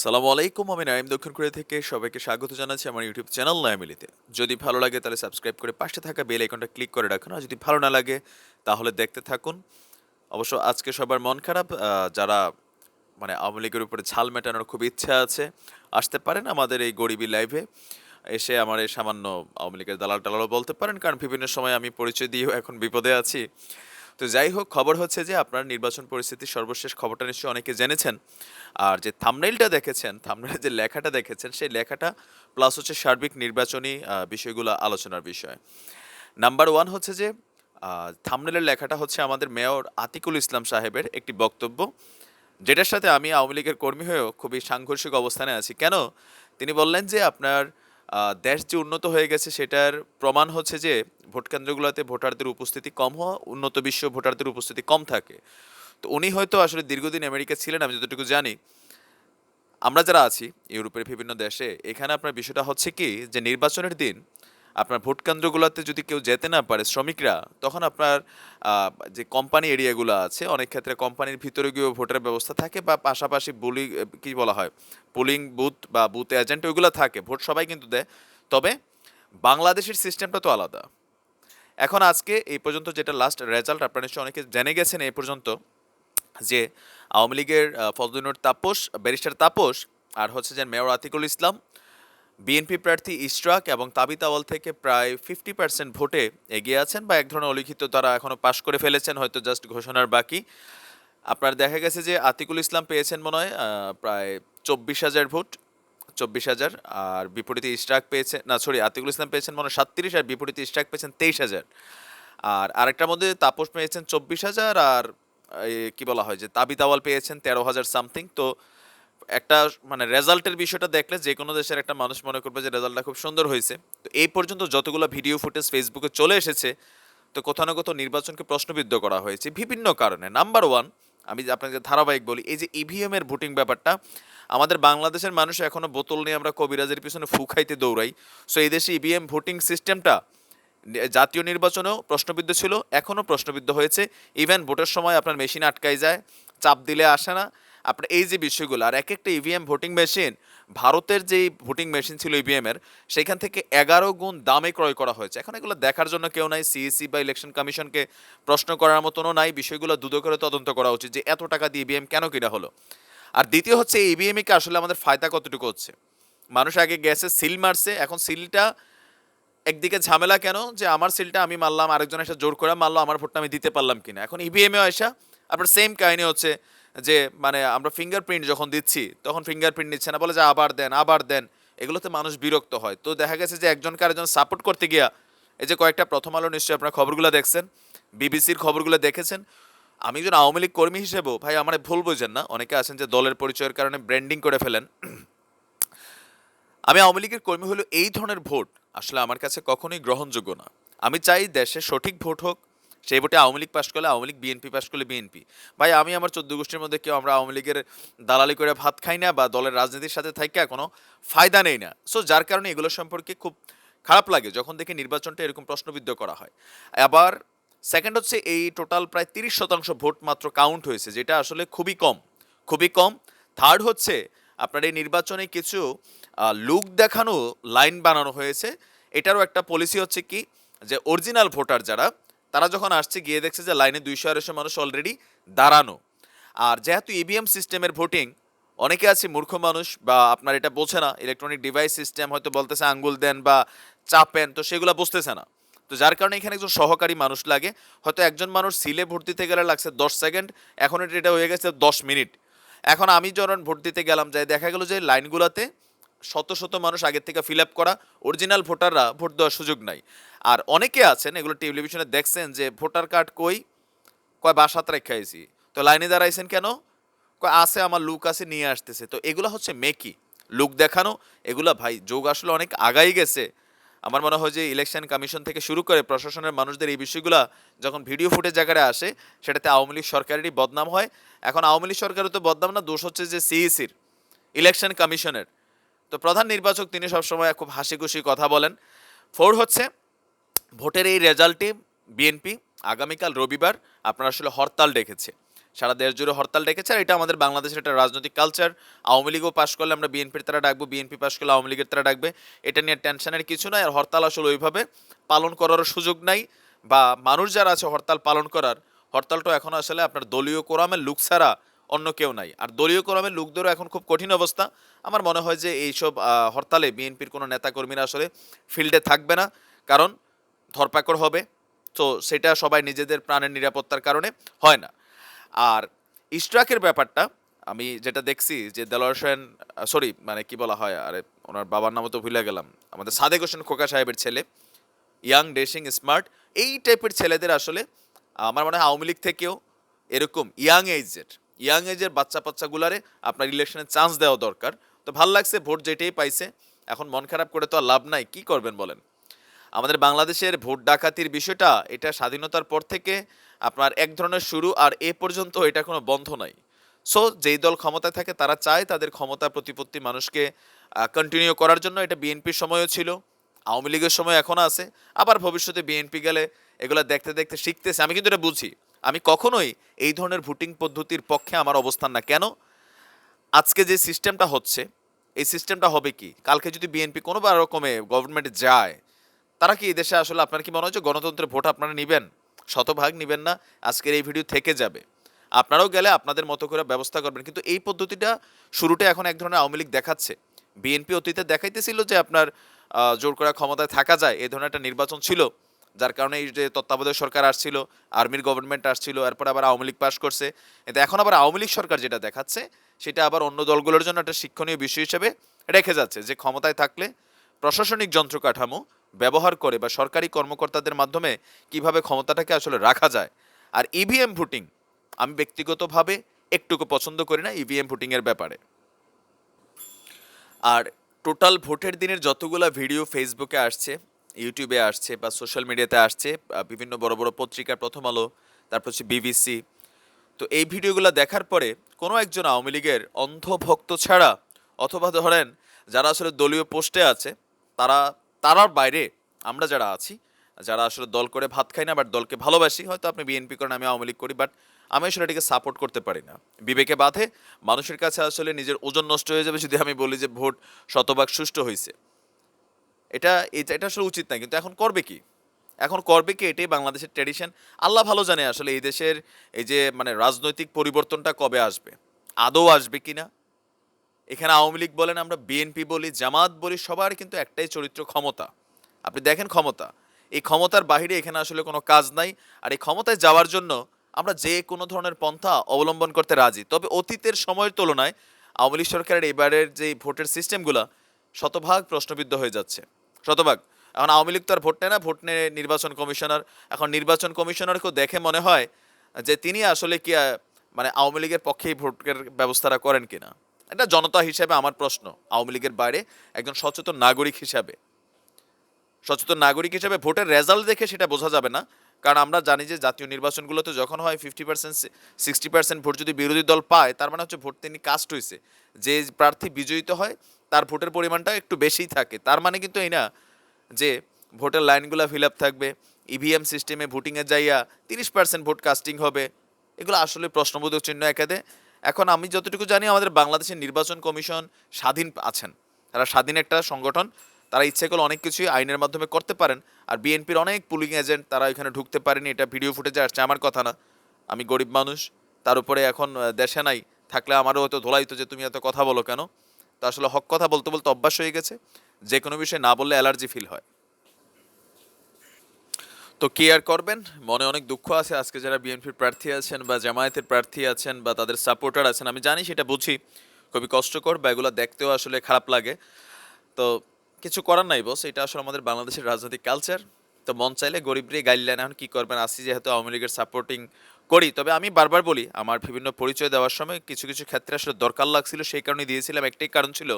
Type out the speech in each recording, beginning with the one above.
সালামু আলাইকুম, আমি নাইম দক্ষিণ কোরিয়া থেকে সবাইকে স্বাগত জানাচ্ছি আমার ইউটিউব চ্যানেল নাইমিলিতে যদি ভালো লাগে তাহলে সাবস্ক্রাইব করে পাশে থাকা বেল আইকনটা ক্লিক করে রাখুন, আর যদি ভালো না লাগে তাহলে দেখতে থাকুন। অবশ্য আজকে সবার মন খারাপ যারা মানে আওয়ামী লীগের উপরে ঝাল মেটানোর খুব ইচ্ছা আছে, আসতে পারেন আমাদের এই গরিবী লাইভে। এসে আমার এই সামান্য আওয়ামী লীগের দালাল টালালও বলতে পারেন, কারণ বিভিন্ন সময় আমি পরিচয় দিয়েও এখন বিপদে আছি। তো যাই হোক, খবর হচ্ছে যে আপনার নির্বাচন পরিস্থিতির সর্বশেষ খবরটা নিশ্চয়ই অনেকে জেনেছেন। আর যে থামনেইলটা দেখেছেন থামনেইলে যে লেখাটা দেখেছেন, সেই লেখাটা প্লাস হচ্ছে সার্বিক নির্বাচনী বিষয়গুলো আলোচনার বিষয়। নাম্বার ওয়ান হচ্ছে যে থামনেলের লেখাটা হচ্ছে আমাদের মেয়র আতিকুল ইসলাম সাহেবের একটি বক্তব্য, যেটার সাথে আমি আওয়ামী লীগের কর্মী হয়েও খুবই সাংঘর্ষিক অবস্থানে আছি। কেন? তিনি বললেন যে আপনার দেশ যে উন্নত হয়ে গেছে সেটার প্রমাণ হচ্ছে যে ভোট কেন্দ্রগুলোতে ভোটারদের উপস্থিতি কম হওয়া, উন্নত বিশ্ব ভোটারদের উপস্থিতি কম থাকে। তো উনি হয়তো আসলে দীর্ঘদিন আমেরিকা ছিলেন, আমি যতটুকু জানি। আমরা যারা আছি, ইউরোপের বিভিন্ন দেশে, এখানে আপনার বিষয়টা হচ্ছে কি যে নির্বাচনের দিন আপনার ভোট কেন্দ্রগুলোতে যদি কেউ যেতে না পারে শ্রমিকরা, তখন আপনার যে কোম্পানি এরিয়াগুলো আছে, অনেক ক্ষেত্রে কোম্পানির ভিতরে গিয়েও ভোটের ব্যবস্থা থাকে বা পাশাপাশি বুলি কি বলা হয়, পুলিং বুথ বা বুথ এজেন্ট ওইগুলো থাকে, ভোট সবাই কিন্তু দেয়। তবে বাংলাদেশের সিস্টেমটা তো আলাদা। এখন আজকে এই পর্যন্ত যেটা লাস্ট রেজাল্ট আপনারা নিশ্চয়ই অনেকে জেনে গেছেন এই পর্যন্ত, যে আওয়ামী লীগের ফজলুনুর তাপস, ব্যারিস্টার তাপস, আর হচ্ছে যে মেয়র আতিকুল ইসলাম বিএনপি প্রার্থী ইশরাক এবং তাবিতাওয়াল থেকে প্রায় ফিফটি পার্সেন্ট ভোটে এগিয়ে আছেন বা এক ধরনের অলিখিত তারা এখনও পাশ করে ফেলেছেন, হয়তো জাস্ট ঘোষণার বাকি। আপনার দেখা গেছে যে আতিকুল ইসলাম পেয়েছেন মনে হয় প্রায় চব্বিশ হাজার ভোট, চব্বিশ হাজার, আর বিপরীতে ইশরাক পেয়েছেন না সরি আতিকুল ইসলাম পেয়েছেন মনে হয় সাতত্রিশ, আর বিপরীতে ইশরাক পেয়েছেন তেইশ হাজার। আর আরেকটার মধ্যে তাপস পেয়েছেন চব্বিশ হাজার, আর কি বলা হয় যে তাবিত আওয়াল পেয়েছেন তেরো হাজার সামথিং তো একটা মানে রেজাল্টের বিষয়টা দেখলে যে কোনো দেশের একটা মানুষ মনে করবে যে রেজাল্টটা খুব সুন্দর হয়েছে। তো এই পর্যন্ত যতগুলো ভিডিও ফুটেজ ফেসবুকে চলে এসেছে, তো কোথাও না কোথাও নির্বাচনকে প্রশ্নবিদ্ধ করা হয়েছে বিভিন্ন কারণে। নাম্বার ওয়ান আমি আপনাকে ধারাবাহিক বলি, এই যে ইভিএমের ভোটিং ব্যাপারটা, আমাদের বাংলাদেশের মানুষ এখনও বোতল নিয়ে আমরা কবিরাজের পিছনে ফু খাইতে দৌড়াই। সো এই দেশে ইভিএম ভোটিং সিস্টেমটা জাতীয় নির্বাচনেও প্রশ্নবিদ্ধ ছিল এখনও প্রশ্নবিদ্ধ হয়েছে। ইভেন ভোটের সময় আপনার মেশিন আটকাই যায়, চাপ দিলে আসে না। আপনার এই যে বিষয়গুলো আর এক একটা ইভিএম ভোটিং মেশিন ভারতের যেই ভোটিং মেশিন ছিল ইভিএম এর, সেখান থেকে এগারো গুণ দামে ক্রয় করা হয়েছে। এখন এগুলো দেখার জন্য কেউ নাই সিইসি বা ইলেকশন কমিশনকে প্রশ্ন করার মতনও নাই, বিষয়গুলো দুদো করে তদন্ত করা উচিত যে এত টাকা দিয়ে ইভিএম কেন কিনা হলো। আর দ্বিতীয় হচ্ছে এই ইভিএম কে আসলে আমাদের ফায়দা কতটুকু হচ্ছে? মানুষ আগে গ্যাসে সিল মারছে, এখন সিলটা একদিকে ঝামেলা কেন? যে আমার সিলটা আমি মারলাম, আরেকজন এসে জোর করে মারলো, আমার ভোটটা আমি দিতে পারলাম কিনা? এখন ইভিএমে আসা আপনার সেম কাহিনী হচ্ছে যে মানে আমরা ফিঙ্গারপ্রিন্ট যখন দিচ্ছি, তখন ফিঙ্গারপ্রিন্ট নিচ্ছে না, বলে যে আবার দেন আবার দেন, এগুলোতে মানুষ বিরক্ত হয়। তো দেখা গেছে যে একজনকে আরেকজন সাপোর্ট করতে গিয়া, এই যে কয়েকটা প্রথম আলো নিশ্চয়ই আপনার খবরগুলো দেখছেন, বিবিসির খবরগুলো দেখেছেন। আমি একজন আওয়ামী লীগ কর্মী হিসেবেও, ভাই আমার ভুল বোঝেন না, অনেকে আছেন যে দলের পরিচয়ের কারণে ব্র্যান্ডিং করে ফেলেন। আমি আওয়ামী লীগের কর্মী হলো এই ধরনের ভোট আসলে আমার কাছে কখনোই গ্রহণযোগ্য না। আমি চাই দেশে সঠিক ভোট হোক সেই ভোটে আওয়ামী লীগ পাশ করলে আওয়ামী লীগ বিএনপি পাশ করলে বিএনপি ভাই, আমি আমার চোদ্দ গোষ্ঠীর মধ্যে কেউ আমরা আওয়ামী লীগের দালালি করে ভাত খাই না বা দলের রাজনীতির সাথে থাইকা কোনো ফায়দা নেই না। সো যার কারণে এগুলো সম্পর্কে খুব খারাপ লাগে যখন দেখি নির্বাচনটা এরকম প্রশ্নবিদ্ধ করা হয়। আবার সেকেন্ড হচ্ছে এই টোটাল প্রায় তিরিশ শতাংশ ভোট মাত্র কাউন্ট হয়েছে, যেটা আসলে খুবই কম খুবই কম। থার্ড হচ্ছে আপনার এই নির্বাচনে কিছু লুক দেখানো লাইন বানানো হয়েছে। এটারও একটা পলিসি হচ্ছে কি? যে অরিজিনাল ভোটার যারা তারা যখন আসছে, গিয়ে দেখছে যে লাইনে দুইশো আড়াইশো মানুষ অলরেডি দাঁড়ানো। আর যেহেতু ইভিএম সিস্টেমের ভোটিং অনেকে আছে মূর্খ মানুষ বা আপনার এটা বোঝে না ইলেকট্রনিক ডিভাইস সিস্টেম হয়তো বলতেছে আঙ্গুল দেন বা চাপেন তো সেগুলো বুঝতেছে না। তো যার কারণে এখানে একজন সহকারী মানুষ লাগে। হয়তো একজন মানুষ সিলে ভোট দিতে গেলে লাগছে দশ সেকেন্ড, এখন এটা হয়ে গেছে দশ মিনিট। এখন আমি যখন ভোট দিতে গেলাম, যাই দেখা গেল যে লাইনগুলোতে শত শত মানুষ আগের থেকে ফিল আপ করা অরিজিনাল ভোটাররা ভোট দেওয়ার সুযোগ নাই। আর অনেকে আছেন, এগুলো টেলিভিশনে দেখছেন যে ভোটার কার্ড কই, কয় বাসাত রেখাইছি তো লাইনে দাঁড়াইছেন কেন? কয় আছে আমার লুক আছে, নিয়ে আসতেছে। তো এগুলো হচ্ছে মেকি। লুক দেখানো, এগুলা ভাই যোগ আসলে অনেক আগাই গেছে। আমার মনে হয় যে ইলেকশন কমিশন থেকে শুরু করে প্রশাসনের মানুষদের এই বিষয়গুলো যখন ভিডিও ফুটেজ জায়গায় আসে, সেটাতে আওয়ামী লীগ সরকারেরই বদনাম হয়। এখন আওয়ামী লীগ সরকারও তো বদনাম না, দোষ হচ্ছে যে সিইসির ইলেকশন কমিশনের তো প্রধান নির্বাচক তিনি সবসময় খুব হাসি খুশি কথা বলেন। ফোর হচ্ছে, ভোটের এই রেজাল্টে বিএনপি আগামীকাল রবিবার আপনার আসলে হরতাল ডেকেছে। সারা দেশ জুড়ে হরতাল ডেকেছে আর এটা আমাদের বাংলাদেশের একটা রাজনৈতিক কালচার আওয়ামী লীগও পাশ করলে আমরা বিএনপির তারা ডাকবো, বিএনপি পাশ করলে আওয়ামী লীগের তারা ডাকবে। এটা নিয়ে টেনশনের কিছু নাই আর হরতাল আসলে ওইভাবে পালন করারও সুযোগ নাই বা মানুষ যারা আছে হরতাল পালন করার, হরতালটা এখন আসলে আপনার দলীয় কোরামের লুক ছাড়া অন্য কেউ নাই। আর দলীয় কোরামের লোকদেরও এখন খুব কঠিন অবস্থা। আমার মনে হয় যে এইসব হরতালে বিএনপির কোনো নেতাকর্মীরা আসলে ফিল্ডে থাকবে না। কারণ ধরপাকড় হবে। তো সেটা সবাই নিজেদের প্রাণের নিরাপত্তার কারণে হয় না। আর ইস্ট্রাকের ব্যাপারটা আমি যেটা দেখছি যে দেলোয়ার হোসেন সরি মানে কি বলা হয়, আরে ওনার বাবার নামও তো ভুলে গেলাম। আমাদের সাদেক হোসেন খোকা সাহেবের ছেলে ইয়াং ডেসিং স্মার্ট এই টাইপের ছেলেদের আসলে আমার মনে হয় আওয়ামী লীগ থেকেও এরকম ইয়াং এজের ইয়াং এজের বাচ্চা বাচ্চাগুলারে আপনার ইলেকশনে চান্স দেওয়া দরকার। তো ভালো লাগছে, ভোট যেটাই পাইছে, এখন মন খারাপ করে তো লাভ নাই, কি করবেন বলেন? আমাদের বাংলাদেশের ভোট ডাকাতির বিষয়টা, এটা স্বাধীনতার পর থেকে আপনার এক ধরনের শুরু, আর এ পর্যন্ত এটা কোনো বন্ধ নাই। সো যেই দল ক্ষমতায় থাকে, তারা চায় তাদের ক্ষমতা প্রতিপত্তি মানুষকে কন্টিনিউ করার জন্য। এটা বিএনপির সময়ও ছিল, আওয়ামী লীগের সময় এখনও আছে। আবার ভবিষ্যতে বিএনপি গেলে এগুলো দেখতে দেখতে শিখতেছে। আমি কিন্তু এটা বুঝি। আমি কখনোই এই ধরনের ভোটিং পদ্ধতির পক্ষে আমার অবস্থান না। কেন? আজকে যে সিস্টেমটা হচ্ছে, এই সিস্টেমটা হবে কি? কালকে যদি বিএনপি কোনো বা রকমে গভর্নমেন্টে যায়, তারা কি এই দেশে আসলে আপনার কি মনে যে গণতন্ত্রের ভোট আপনারা নেবেন? শতভাগ নেবেন না, আজকের এই ভিডিও থেকে যাবে। আপনারাও গেলে আপনাদের মতো করে ব্যবস্থা করবেন। কিন্তু এই পদ্ধতিটা শুরুটা এখন এক ধরনের আওয়ামী লীগ দেখাচ্ছে। বিএনপি অতীতে দেখাইতেছিল যে আপনার জোর করা ক্ষমতায় থাকা যায় এই ধরনের একটা নির্বাচন ছিল। যার কারণে এই যে তত্ত্বাবধায়ক সরকার আসছিল, আর্মির গভর্নমেন্ট আসছিল, এরপর আবার আওয়ামী লীগ পাশ করছে। কিন্তু এখন আবার আওয়ামী লীগ সরকার যেটা দেখাচ্ছে, সেটা আবার অন্য দলগুলোর জন্য একটা শিক্ষণীয় বিষয় হিসেবে রেখে যাচ্ছে যে ক্ষমতায় থাকলে প্রশাসনিক যন্ত্র কাঠামো ব্যবহার করে বা সরকারি কর্মকর্তাদের মাধ্যমে কীভাবে ক্ষমতাটাকে আসলে রাখা যায়। আর ইভিএম ভোটিং আমি ব্যক্তিগতভাবে একটুকু পছন্দ করি না ইভিএম ভোটিংয়ের ব্যাপারে। আর টোটাল ভোটের দিনের যতগুলো ভিডিও ফেসবুকে আসছে ইউটিউবে আসছে বা সোশ্যাল মিডিয়াতে আসছে বিভিন্ন বড় বড় পত্রিকা প্রথম আলো, তারপর হচ্ছে বিবিসি তো এই ভিডিওগুলো দেখার পরে কোনো একজন আওয়ামী লীগের অন্ধভক্ত ছাড়া, অথবা ধরেন যারা আসলে দলীয় পোস্টে আছে, তারা, তারার বাইরে আমরা যারা আছি, যারা আসলে দল করে ভাত খাই না বাট দলকে ভালোবাসি, হয়তো আপনি বিএনপি করেন আমি আওয়ামী লীগ করি বাট আমি আসলে এটাকে সাপোর্ট করতে পারি না। বিবেকে বাধে, মানুষের কাছে আসলে নিজের ওজন নষ্ট হয়ে যাবে যদি আমি বলি যে ভোট শতভাগ সুষ্ঠু হয়েছে এটা এটা আসলে উচিত না কিন্তু এখন করবে কি? এখন করবে কি? এটাই বাংলাদেশের ট্র্যাডিশন আল্লাহ ভালো জানে আসলে এই দেশের এই যে মানে রাজনৈতিক পরিবর্তনটা কবে আসবে? আদৌ আসবে কিনা এখানে আওয়ামী লীগ বলেন, আমরা বিএনপি বলি, জামাত বলি, সবার কিন্তু একটাই চরিত্র ক্ষমতা। আপনি দেখেন ক্ষমতা। এই ক্ষমতার বাহিরে এখানে আসলে কোনো কাজ নাই। আর এই ক্ষমতায় যাওয়ার জন্য আমরা যে কোনো ধরনের পন্থা অবলম্বন করতে রাজি। তবে অতীতের সময়ের তুলনায় আওয়ামী লীগ সরকারের এবারের যে ভোটের সিস্টেমগুলো শতভাগ প্রশ্নবিদ্ধ হয়ে যাচ্ছে। শতভাগ। এখন আওয়ামী লীগ তো আর ভোট নেয় না, ভোট নেয় নির্বাচন কমিশনার। এখন নির্বাচন কমিশনারকেও দেখে মনে হয় যে তিনি আসলে কি মানে আওয়ামী লীগের পক্ষেই ভোটের ব্যবস্থাটা করেন কিনা। এটা জনতা হিসেবে আমার প্রশ্ন, আওয়ামী লীগের বাইরে একজন সচেতন নাগরিক হিসাবে। সচেতন নাগরিক হিসেবে ভোটের রেজাল্ট দেখে সেটা বোঝা যাবে না। কারণ আমরা জানি যে জাতীয় নির্বাচনগুলোতে যখন হয় fifty percent sixty percent vote যদি বিরোধী দল পায়, তার মানে হচ্ছে ভোট তিনি কাস্ট হয়েছে যে প্রার্থী বিজয়িত হয় তার ভোটের পরিমাণটা একটু বেশিই থাকে। তার মানে কিন্তু এই না যে ভোটের লাইনগুলো ফিল আপ থাকবে ইভিএম সিস্টেমে ভোটিংয়ে যাইয়া তিরিশ পার্সেন্ট ভোট কাস্টিং হবে, এগুলো আসলে প্রশ্নবোধক চিহ্ন একাদে এখন আমি যতটুকু জানি আমাদের বাংলাদেশের নির্বাচন কমিশন স্বাধীন আছেন। তারা স্বাধীন একটা সংগঠন, তারা ইচ্ছে করলে অনেক কিছুই আইনের মাধ্যমে করতে পারেন, আর বিএনপির অনেক পুলিং এজেন্ট তারা এখানে ঢুকতে পারেনি, এটা ভিডিও ফুটেজে আসছে, আমার কথা না। আমি গরিব মানুষ, তার উপরে এখন দেশে নাই, থাকলে আমারও হয়তো ধোলাইতো যে তুমি এত কথা বলো কেন? তো আসলে হক কথা বলতে বলতে অভ্যাস হয়ে গেছে। যে কোনো বিষয়ে না বললে অ্যালার্জি ফিল হয়। তো কে আর করবেন, মনে অনেক দুঃখ আছে। আজকে যারা বিএনপির প্রার্থী আছেন বা জামায়াতের প্রার্থী আছেন বা তাদের সাপোর্টার আছেন, আমি জানি সেটা বুঝি, খুবই কষ্টকর বা এগুলো দেখতেও আসলে খারাপ লাগে। তো কিছু করার নাই বস, এটা আসলে আমাদের বাংলাদেশের রাজনৈতিক কালচার তো মন চাইলে গরিবরে গাইডলাইন, এখন কি করবেন? আসি যেহেতু আওয়ামী লীগের সাপোর্টিং করি। তবে আমি বারবার বলি, আমার বিভিন্ন পরিচয় দেওয়ার সময় কিছু কিছু ক্ষেত্রে আসলে দরকার লাগছিল, সেই কারণে দিয়েছিলাম। একটাই কারণ ছিল,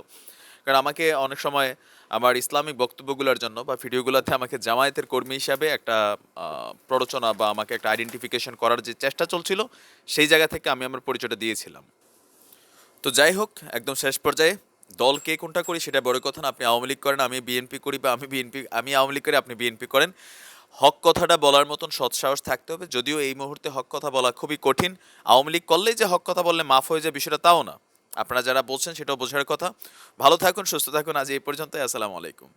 কারণ আমাকে অনেক সময় আমার ইসলামিক বক্তব্যগুলোর জন্য বা ভিডিওগুলোতে আমাকে জামায়াতের কর্মী হিসাবে একটা প্ররোচনা বা আমাকে একটা আইডেন্টিফিকেশন করার যে চেষ্টা চলছিল, সেই জায়গা থেকে আমি আমার পরিচয়টা দিয়েছিলাম। তো যাই হোক, একদম শেষ পর্যায়ে, দল কে কোনটা করি সেটা বড় কথা না, আপনি আওয়ামী লীগ করেন, আমি বিএনপি করি বা আমি বিএনপি, আমি আওয়ামী লীগ করি আপনি বিএনপি করেন। হক কথাটা বলার মতন সৎসাহস থাকতে হবে, যদিও এই মুহূর্তে হক কথা বলা খুবই কঠিন। আওয়ামী লীগ করলেই যে হক কথা বললে মাফ হয়ে যায় বিষয়টা তাও না। আপনারা যারা বলছেন সেটাও বোঝার কথা। ভালো থাকুন, সুস্থ থাকুন, আজ এই পর্যন্তই, আসসালামু আলাইকুম।